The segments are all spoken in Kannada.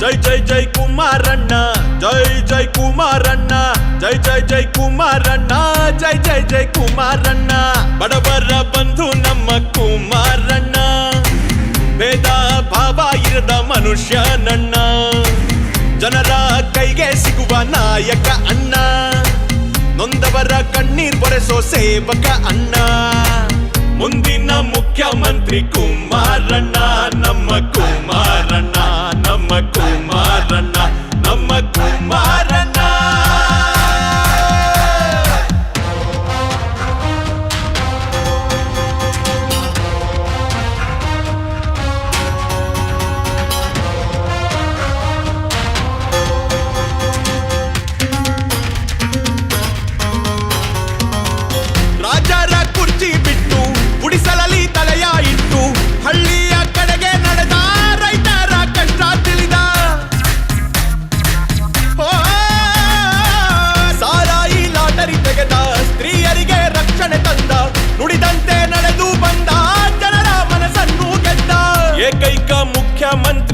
ಜೈ ಜೈ ಜೈ ಕುಮಾರಣ್ಣ, ಜೈ ಜೈ ಕುಮಾರಣ್ಣ, ಜೈ ಜೈ ಜೈ ಕುಮಾರಣ್ಣ, ಜೈ ಜೈ ಜೈ ಕುಮಾರಣ್ಣ. ಬಡವರ ಬಂಧು ನಮ್ಮ ಕುಮಾರಣ್ಣ. ಭೇದ ಭಾವ ಇರದ ಮನುಷ್ಯ ನನ್ನ ಜನರ ಕೈಗೆ ಸಿಗುವ ನಾಯಕ ಅಣ್ಣ. ನೊಂದವರ ಕಣ್ಣೀರ್ ಬರೆಸೋ ಸೇವಕ ಅಣ್ಣ. ಮುಂದಿನ ಮುಖ್ಯಮಂತ್ರಿ ಕುಮಾರಣ್ಣ, ನಮ್ಮ ಕುಮಾರಣ್ಣ.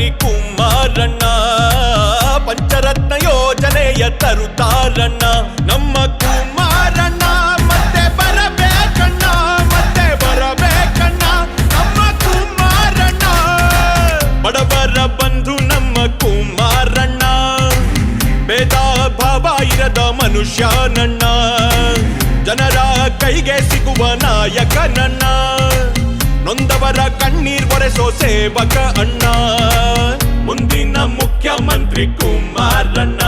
ಮುಖ್ಯಮಂತ್ರಿ ಕುಮಾರಣ್ಣ ಪಂಚರತ್ನ ಯೋಜನೆಯ ತರುತ್ತಾರಣ್ಣ ನಮ್ಮ ಕುಮಾರಣ್ಣ, ಮತ್ತೆ ಬರಬೇಕಣ್ಣ ಮತ್ತೆ ಬರಬೇಕಣ್ಣ. ನಮ್ಮ ಕುಮಾರಣ್ಣ, ಬಡವರ ಬಂಧು ನಮ್ಮ ಕುಮಾರಣ್ಣ. ಭೇದ ಭಾವ ಇರದ ಮನುಷ್ಯ ನನ್ನ ಜನರ ಕೈಗೆ ಸಿಗುವ ನಾಯಕ ನನ್ನ ನೊಂದವರ ಕಣ್ಣೀರ್ ಒರೆಸೋ ಸೇವಕ ಅಣ್ಣ. ಮುಂದಿನ ಮುಖ್ಯಮಂತ್ರಿ ಕುಮಾರಣ್ಣ.